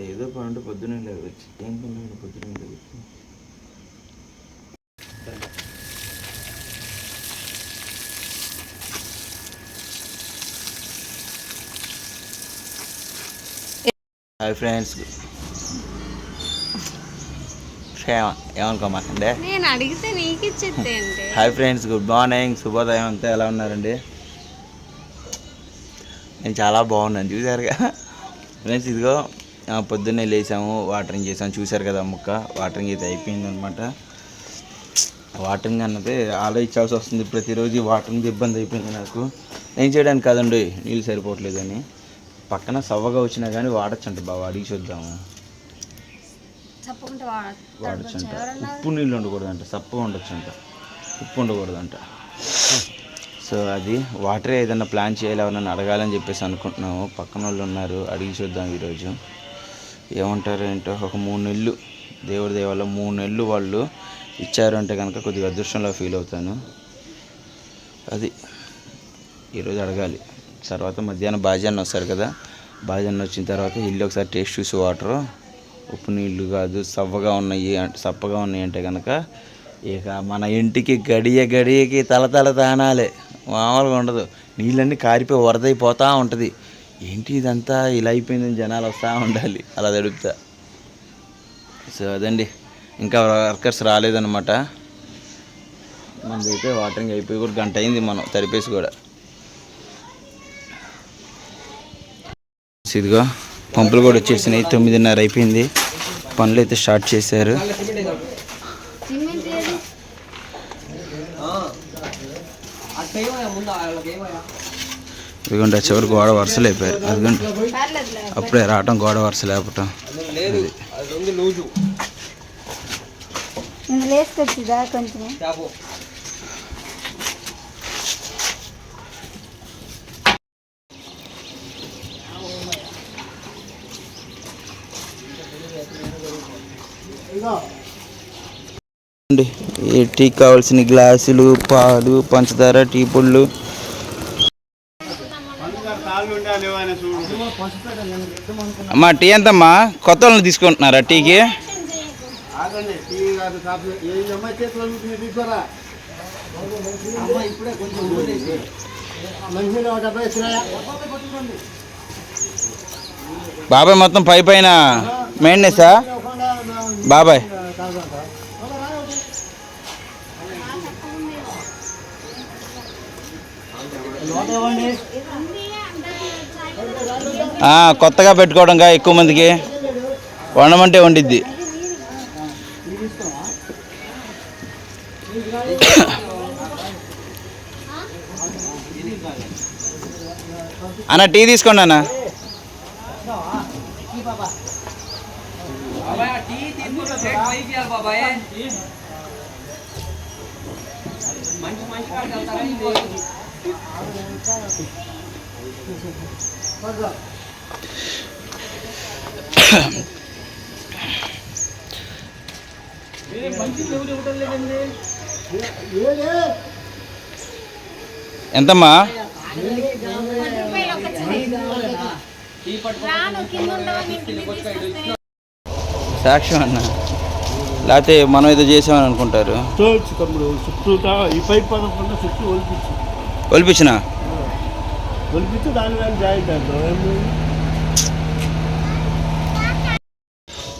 ఇలా ఏదో పని ఉంటే పొద్దున్నే లేవచ్చు. ఏం పని లేదు పొద్దున్నే లేవచ్చు? Hi friends. ఏమనుకోమాకండి? నేను అడిగితే నీకు అంటే హాయ్ ఫ్రెండ్స్ గుడ్ మార్నింగ్. శుభోదయం అంతా ఎలా ఉన్నారండి? నేను చాలా బాగున్నాను. చూసారుగా ఫ్రెండ్స్ ఇదిగో పొద్దున్నే లేసాము వాటరింగ్ చేసాము చూసారు కదా ముక్క వాటరింగ్ అయితే అయిపోయింది అనమాట వాటరింగ్ అన్నది ఆలోచించాల్సి వస్తుంది. ప్రతిరోజు వాటరింగ్ ఇబ్బంది అయిపోయింది నాకు. ఏం చేయడానికి కాదండి నీళ్ళు సరిపోవట్లేదని. పక్కన సవ్వగా వచ్చినా కానీ వాడచ్చంట బాగా అడిగి చూద్దాము. వాడచ్చంట. ఉప్పు నీళ్ళు ఉండకూడదంట సప్పగా ఉండొచ్చంట. ఉప్పు ఉండకూడదంట. సో అది వాటర్ ఏదైనా ప్లాన్ చేయాలి ఎవరైనా అడగాలని చెప్పేసి అనుకుంటున్నాము. పక్కన వాళ్ళు ఉన్నారు అడిగి చూద్దాం ఈరోజు. ఏమంటారు ఏంటో ఒక మూడు నెలలు దేవుడి దేవాల మూడు నెలలు వాళ్ళు ఇచ్చారు అంటే కనుక కొద్దిగా అదృష్టంలో ఫీల్ అవుతాను. అది ఈరోజు అడగాలి. తర్వాత మధ్యాహ్నం బాజాన్న వస్తారు కదా బాజాన్న వచ్చిన తర్వాత ఇల్లు ఒకసారి టేస్ట్ చూసి వాటరు. ఉప్పు నీళ్ళు కాదు సవ్వగా ఉన్నాయి అంటే సప్పగా ఉన్నాయి అంటే కనుక ఇక మన ఇంటికి గడియ గడియకి తల తల తానాలే. మామూలుగా ఉండదు. నీళ్ళన్నీ కారిపోయి వరదైపోతూ ఉంటుంది. ఏంటి ఇదంతా ఇలా అయిపోయిందని జనాలు వస్తూ ఉండాలి. అలా తడుపుతా. సో అదండి. ఇంకా వర్కర్స్ రాలేదన్నమాట. మనదైతే వాటరింగ్ అయిపోయి కూడా గంట అయింది మనం తడిపేసి కూడా. ఇదిగో పంపులు కూడా వచ్చేసినాయి. తొమ్మిదిన్నర అయిపోయింది. పనులు అయితే స్టార్ట్ చేశారు. ఇదిగోండి ఆ చివరి గోడ వరుసలు అయిపోయారు అదిగోండి అప్పుడే రావటం గోడ వరుస లేపటం. టీకి కావాల్సిన గ్లాసులు పాలు పంచదార టీ పొళ్ళు అమ్మా టీ ఎంతమ్మా? కొత్త వాళ్ళని తీసుకుంటున్నారా టీకి? బాబాయ్ మొత్తం పై పైన మెయింటెనెన్సా బాబాయ్. ఆ, కొత్తగా పెట్టుకోవడంగా ఎక్కువ మందికి వండమంటే వండిద్ది. అన్న టీ తీసుకోండి అన్న. ఎంతమ్మా రాను తీసుకొస్తే సాక్ష్యం అన్న. లేకపోతే మనం ఏదో చేసామని అనుకుంటారు. తమ్ముడు ఈ పదకుండా చుట్టూ ఒలిపించు. ఒలిపించిన? ఒలిపించి దాని మీద జాయింట్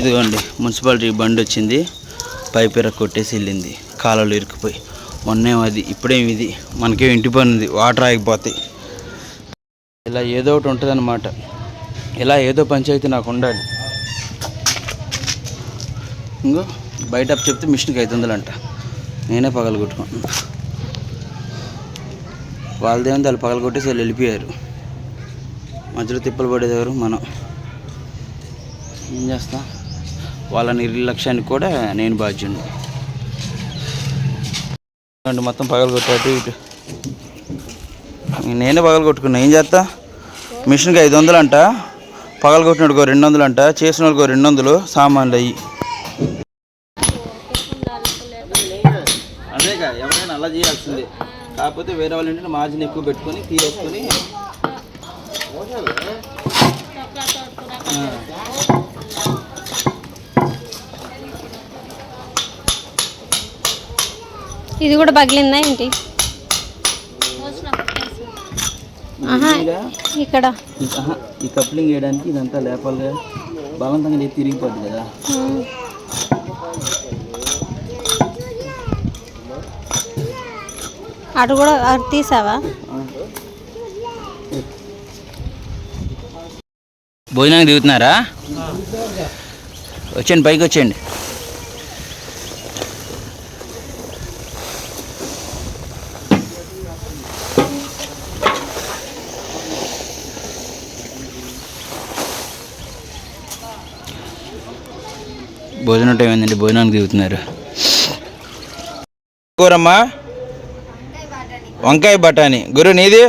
ఇదిగోండి మున్సిపాలిటీ బండి వచ్చింది. పైప్ ఎర కొట్టేసి వెళ్ళింది. కాలువలు ఇరుక్కుపోయి. మొన్నేం అది ఇప్పుడేం ఇది? మనకేం ఇంటి పని ఉంది. వాటర్ ఆగిపోతాయి. ఇలా ఏదో ఒకటి ఉంటుందన్నమాట. ఇలా ఏదో పంచాయతీ నాకు ఉండాలి. ఇంకో బయట చెప్తే మిషన్కి ఐదు అంట నేనే పగలు కొట్టుకుంటున్నా వాళ్ళదేముంది వాళ్ళు పగలు కొట్టేసి వాళ్ళు వెళ్ళిపోయారు. మధ్యలో తిప్పలు పడేది మనం. ఏం చేస్తా? వాళ్ళ నిర్లక్ష్యానికి కూడా నేను బాధ్యుని అంటే మొత్తం పగలు కొట్టాడు ఇటు. నేనే పగలు కొట్టుకున్నా. ఏం చేస్తా? మిషన్కి ఐదు వందలు అంట. పగలు కొట్టినోడికో రెండు వందలు అంట. చేసిన వాళ్ళకో రెండు వందలు. సామాన్లు అయ్యి. కాకపోతే వేరే వాళ్ళు మార్జిన్ ఎక్కువ పెట్టుకొని తీసుకొని ఇది కూడా పగిలిందా ఏంటి? ఇక్కడ. ఈ కప్లింగ్ వేయడానికి ఇదంతా లేపాలిగా బలవంతంగా తిరిగిపోద్ది కదా. అటు కూడా అటు తీసావా? భోజనానికి దిగుతున్నారా? వచ్చేయండి పైకి వచ్చేయండి. భోజనం టైం ఏంటండి భోజనానికి దిగుతున్నారు. కూరమ్మా? వంకాయ బఠానీ. గురు నీది?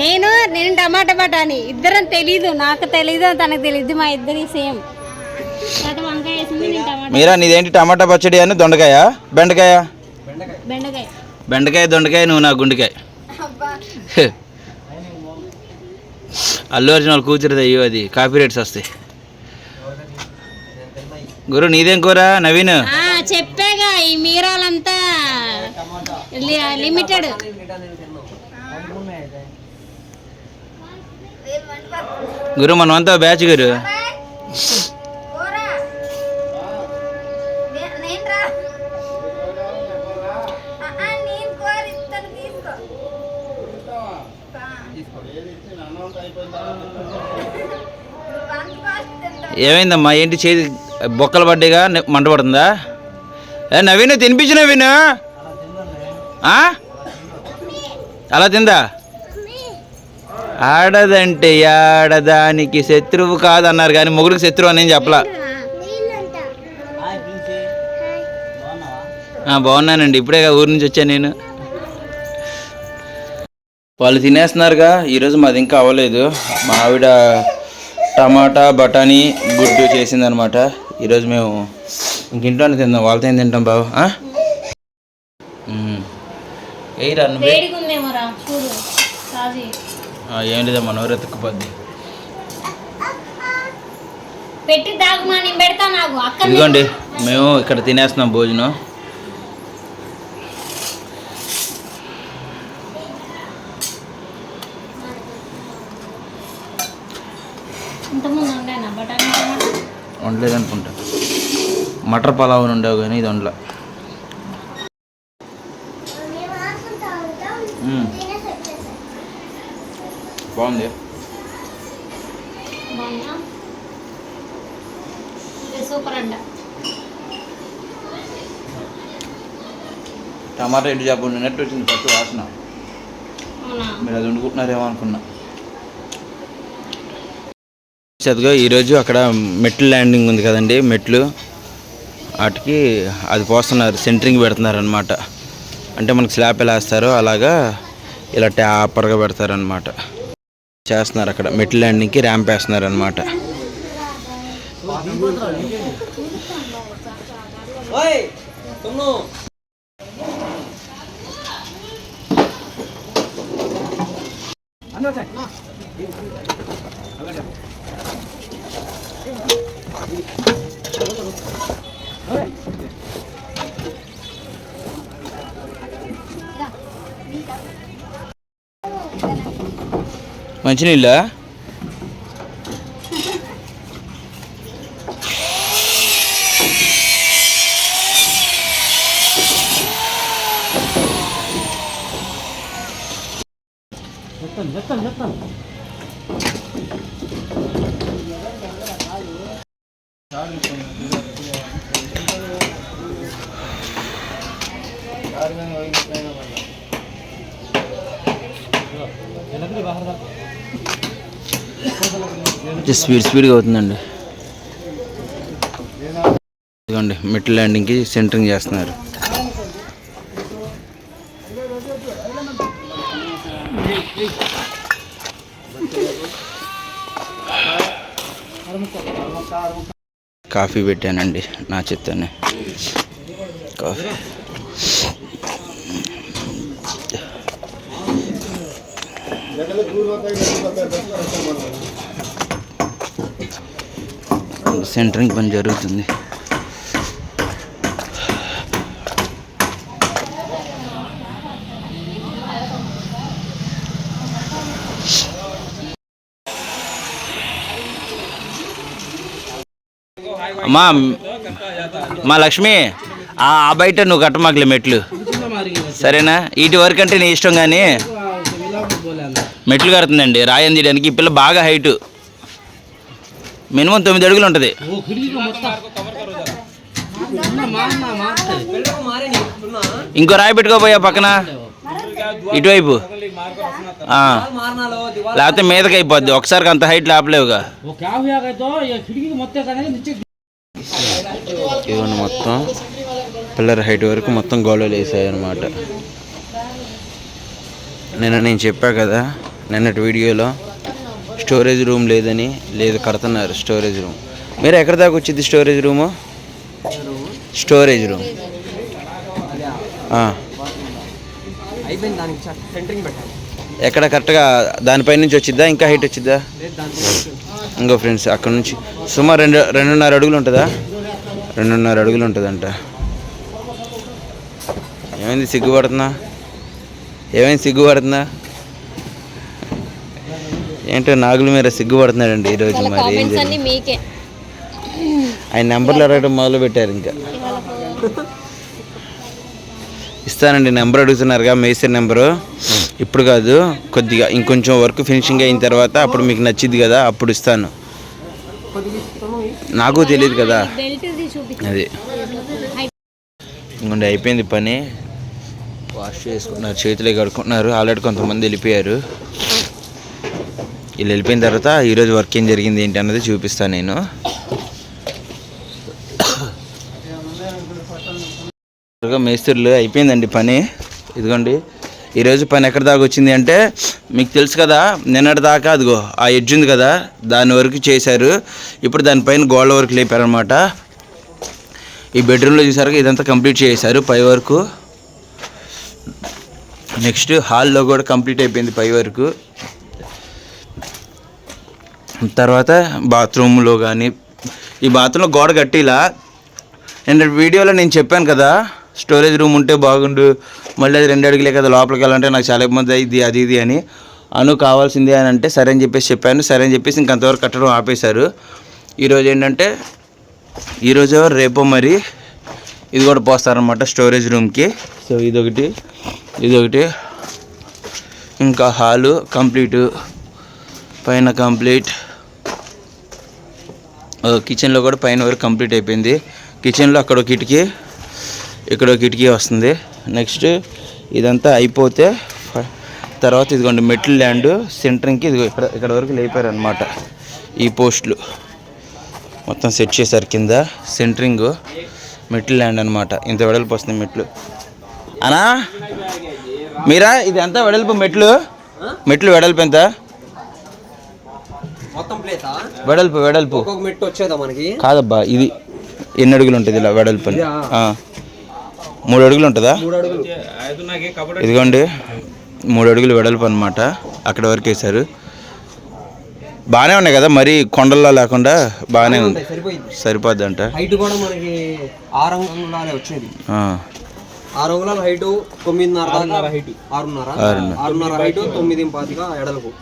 నేను నేను టమాటా బఠానీ. ఇద్దరం తెలీదు నాకు తెలీదు తనకు తెలీదు మా ఇద్దరి సేమ్. మీరా నీదేంటి టమాటా పచ్చడి అని దొండకాయ? బెండకాయ? బెండకాయ. దొండకాయ నువ్వు నా గుండెకాయ. అల్లు అర్జున్ వాళ్ళ కూతురిది అయ్యో అది కాపీ రేట్స్ వస్తాయి. గురు నీదేం కూర? నవీన్? చెప్పాగా ఈ మీరాలంతా లిమిటెడ్ గురు మనమంతా బ్యాచ్ గురు. ఏమైందమ్మా? ఏంటి చేతి బొక్కలు పడ్డాయిగా మంట పడుతుందా? ఏ నవీన్ తినిపించు నవీన్? అలా తిందా? ఆడదంటే ఆడదానికి శత్రువు కాదన్నారు కానీ మొగుడికి శత్రువు అని ఏం చెప్పలా? బాగున్నానండి. ఇప్పుడే ఊరి నుంచి వచ్చాను నేను. వాళ్ళు తినేస్తున్నారుగా. ఈరోజు మాది ఇంకా అవ్వలేదు. మా ఆవిడ టమాటా బఠానీ గుడ్డు చేసిందనమాట ఈరోజు మేము ఇంక తిందాం. వాళ్ళతో ఏం తింటాం బాబు? నువ్వే. చూడు. రాజీ. ఏం లేదా మనోరు ఎత్తుకుపోద్ది. పెట్టి దాగుమా నేను పెడతా నాకు. అక్కడ ఇదిగోండి మేము ఇక్కడ తినేస్తున్నాం భోజనం. ఇంతకుముందు ఉండేనా బఠానీ టమాటా? వండలేదు అనుకుంటా మటర్ పలావ్ ఉండేవి కానీ ఇది వండలా మ్మ్. బాగుంది. సూపర్ టమాటా ఎండు చేప నెట్ వచ్చింది పట్టు వాసన. మీరు అది వండుకుంటున్నారేమో అనుకున్నా. చదువుగా ఈరోజు అక్కడ మెట్లు ల్యాండింగ్ ఉంది కదండి మెట్లు. వాటికి అది పోస్తున్నారు సెంటరింగ్ పెడుతున్నారు అనమాట అంటే మనకు స్లాబ్ ఎలా వేస్తారో అలాగా ఇలా ట్యాపర్గా పెడతారనమాట చేస్తున్నారు అక్కడ మెట్లు ల్యాండింగ్కి ర్యాంప్ వేస్తున్నారు అనమాట మంచినీళ్ళ స్పీడ్ స్పీడ్గా అవుతుందండి. ఇదిగోండి మిడ్ ల్యాండింగ్కి సెంటరింగ్ చేస్తున్నారు. కాఫీ పెట్టానండి నా చెత్తనే. కాఫీ. సెంటరింగ్ పని జరుగుతుంది. అమ్మా మా లక్ష్మి ఆ బయట నువ్వు కట్టమాకలే మెట్లు. సరేనా? ఇటు వరకు అంటే నీ ఇష్టం కానీ మెట్లు కడుతుందండి. రాయం తీయడానికి ఈ పిల్ల బాగా హైటు. మినిమం తొమ్మిది అడుగులు ఉంటుంది. ఇంకో రాయి పెట్టుకోపోయా పక్కన? ఇటువైపు. లేకపోతే మీదకి అయిపోద్ది. ఒకసారికి అంత హైట్ లేపలేవుగా. ఇవన్నీ మొత్తం పిల్లర్ హైట్ వరకు మొత్తం గోళలు వేసాయి అనమాట నిన్న నేను చెప్పా కదా నిన్నటి వీడియోలో స్టోరేజ్ రూమ్ లేదని లేదు కడుతున్నారు స్టోరేజ్ రూమ్. మీరు ఎక్కడ దాకా వచ్చింది స్టోరేజ్ రూము? Storage room. ఎక్కడ కరెక్ట్గా దానిపై నుంచి వచ్చిద్దా ఇంకా హైట్ వచ్చిద్దా? ఇంకో ఫ్రెండ్స్ అక్కడ నుంచి. సుమారు రెండు రెండున్నర అడుగులు ఉంటుందా? రెండున్నర అడుగులు ఉంటుందంట. ఏమైంది సిగ్గుపడుతుందా ఏమైంది సిగ్గుపడుతుందా ఏంటో నాగుల మీద సిగ్గుపడుతున్నాడండి ఈరోజు మరి ఏం జరిగింది? మీకే. ఆయన నెంబర్లు అడగడం మొదలు పెట్టారు ఇంకా. ఇస్తానండి నెంబర్ అడుగుతున్నారుగా మేస్త్రి నెంబరు. ఇప్పుడు కాదు కొద్దిగా ఇంకొంచెం వర్క్ ఫినిషింగ్ అయిన తర్వాత అప్పుడు మీకు నచ్చిద్ది కదా అప్పుడు ఇస్తాను. నాకు తెలియదు కదా. అది. ఇంకొండి అయిపోయింది పని. వాష్ చేసుకున్నారు చేతులే కడుక్కుంటున్నారు. ఆల్రెడీ కొంతమంది వెళ్ళిపోయారు. వీళ్ళు వెళ్ళిపోయిన తర్వాత ఈరోజు వర్క్ ఏం జరిగింది ఏంటి అన్నది చూపిస్తాను నేను. మేస్త్రులు అయిపోయిందండి పని. ఇదిగోండి. ఈరోజు పని ఎక్కడ దాకా వచ్చింది అంటే మీకు తెలుసు కదా నిన్నటి దాకా అదిగో ఆ ఎడ్జ్ ఉంది కదా దాని వరకు చేశారు. ఇప్పుడు దానిపైన గోళ్ళ వరకు లేపారనమాట ఈ బెడ్రూమ్లో చూసారు ఇదంతా కంప్లీట్ చేశారు పై వరకు. నెక్స్ట్ హాల్లో కూడా కంప్లీట్ అయిపోయింది పై వరకు. తర్వాత బాత్రూంలో కానీ ఈ బాత్రూంలో గోడ కట్టిలా. నేను వీడియోలో నేను చెప్పాను కదా స్టోరేజ్ రూమ్ ఉంటే బాగుండు మళ్ళీ అది రెండు అడుగులే కదా లోపలికి వెళ్ళాలంటే నాకు చాలా ఇబ్బంది అయ్యింది అది ఇది అని. అను కావాల్సింది అని అంటే సరే అని చెప్పేసి చెప్పాను సరే అని చెప్పేసి ఇంకంతవరకు కట్టడం ఆపేశారు. ఈరోజు ఏంటంటే ఈరోజు రేపో మరి ఇది కూడా పోస్తారనమాట స్టోరేజ్ రూమ్కి సో ఇదొకటి ఇదొకటి. ఇంకా హాలు కంప్లీటు పైన కంప్లీట్. కిచెన్లో కూడా పైన వరకు కంప్లీట్ అయిపోయింది. కిచెన్లో అక్కడ కిటికీ ఇక్కడ కిటికీ వస్తుంది. నెక్స్ట్ ఇదంతా అయిపోతే తర్వాత ఇదిగోండి మెట్లు ల్యాండ్ సెంటరింగ్కి ఇదిగో ఇక్కడ ఇక్కడ వరకు లేపారు అనమాట ఈ పోస్టులు. మొత్తం సెట్ చేశారు కింద. సెంటరింగ్ మెట్లు ల్యాండ్ అనమాట ఇంత వెడల్పు వస్తుంది మెట్లు అనా మీరా ఇది ఎంత వెడల్పు మెట్లు మెట్లు వెడల్పు ఎంత? మొత్తం ప్లేసా వెడల్పు వెడల్పు. ఒక్కొక్క మెట్టు వచ్చేదా మనకి? కాదబ్బా ఇది ఎన్ని అడుగులు ఉంటుంది ఇలా వెడల్పు. మూడు అడుగులు ఉంటుందా? మూడు అడుగులు. ఇదిగోండి మూడు అడుగులు వెడల్పు అనమాట అక్కడ వరకు వేశారు. బాగానే ఉన్నాయి కదా మరి కొండల్లో లేకుండా బాగానే ఉంది. సరిపోద్ది అంట హైట్ కూడా మనకి ఆరు అంగుళాలే వచ్చేది. ఆ. ఆరు అంగుళాల హైట్ తొమ్మిదిన్నర దాకా హైట్. ఆరున్నర. ఆరున్నర. ఆరున్నర హైట్ తొమ్మిది పాతిగా ఎడలకు.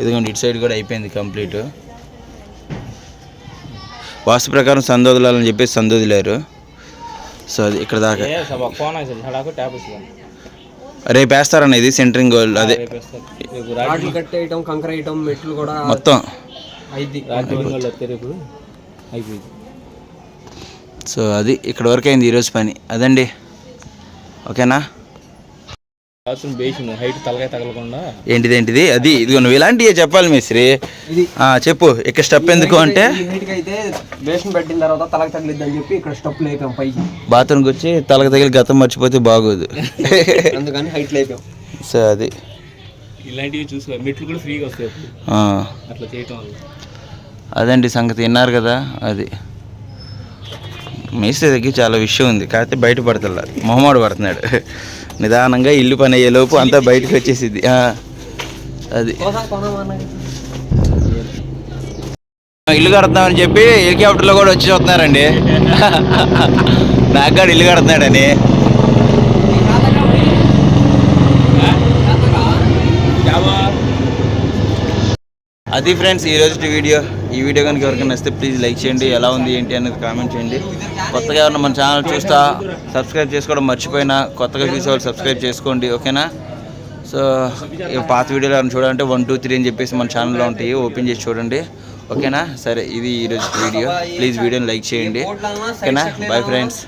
ఇదిగోండి ఇటు సైడ్ కూడా అయిపోయింది కంప్లీట్. వాస్తు ప్రకారం సందోదలాలని చెప్పేసి సందోదిలారు. సో అది ఇక్కడ దాకా. రేపు వేస్తారన్న ఇది సెంటరింగ్ గోల్ అదే. మెట్లు కూడా మొత్తం. సో అది ఇక్కడ వరకు అయింది ఈరోజు పని. అదండి. ఓకేనా? హైట్ తలకాయ తగలకుండా. ఏంటిది ఏంటిది? అది ఇదిగో నువ్వు ఇలాంటివి చెప్పాలి మిస్త్రి. ఇది ఆ, చెప్పు ఇక్కడ స్టెప్ ఎందుకు అంటే? ఈ హైట్కి అయితే బేషన్ పెట్టిన తర్వాత తలకు తగిలిద్ది అని చెప్పి ఇక్కడ స్టెప్ లేపాం పైకి. బాత్రూమ్కి వచ్చి తలకు తగిలి గతం మర్చిపోతే బాగోదు. అందుకని హైట్ లేపాం. సో అది. ఇలాంటివి చూసుకో మెట్లు కూడా ఫ్రీగా వస్తాయి అప్పుడు ఆ, అట్లా చేయటం వల్ల. అదండి సంగతి విన్నారు కదా అది. మేస్త్రి దగ్గర చాలా విషయం ఉంది కాకపోతే బయట పడతల్లా మొహమాడు పడుతున్నాడు. నిదానంగా ఇల్లు పని అయ్యేలోపు అంతా బయటకు వచ్చేసిద్ది. అది. ఇల్లు కడతామని చెప్పి హెలికాప్టర్లో కూడా వచ్చి చూస్తున్నారండి. నాకు కూడా ఇల్లు కడుతున్నాడని. అది ఫ్రెండ్స్ ఈ రోజు వీడియో. ఈ వీడియో కనుక ఎవరికైనా నచ్చితే ప్లీజ్ లైక్ చేయండి. ఎలా ఉంది ఏంటి అనేది కామెంట్ చేయండి. కొత్తగా ఎవరైనా మన ఛానల్ చూస్తా సబ్స్క్రైబ్ చేసుకోవడం మర్చిపోయినా కొత్తగా చూసే వాళ్ళు సబ్స్క్రైబ్ చేసుకోండి ఓకేనా? సో ఈ పాత వీడియోలు ఎవరైనా చూడాలంటే వన్ టూ త్రీ అని చెప్పేసి మన ఛానల్లో ఉంటాయి. ఓపెన్ చేసి చూడండి. ఓకేనా? సరే ఇది ఈరోజు వీడియో. ప్లీజ్ వీడియోని లైక్ చేయండి. ఓకేనా? Bye friends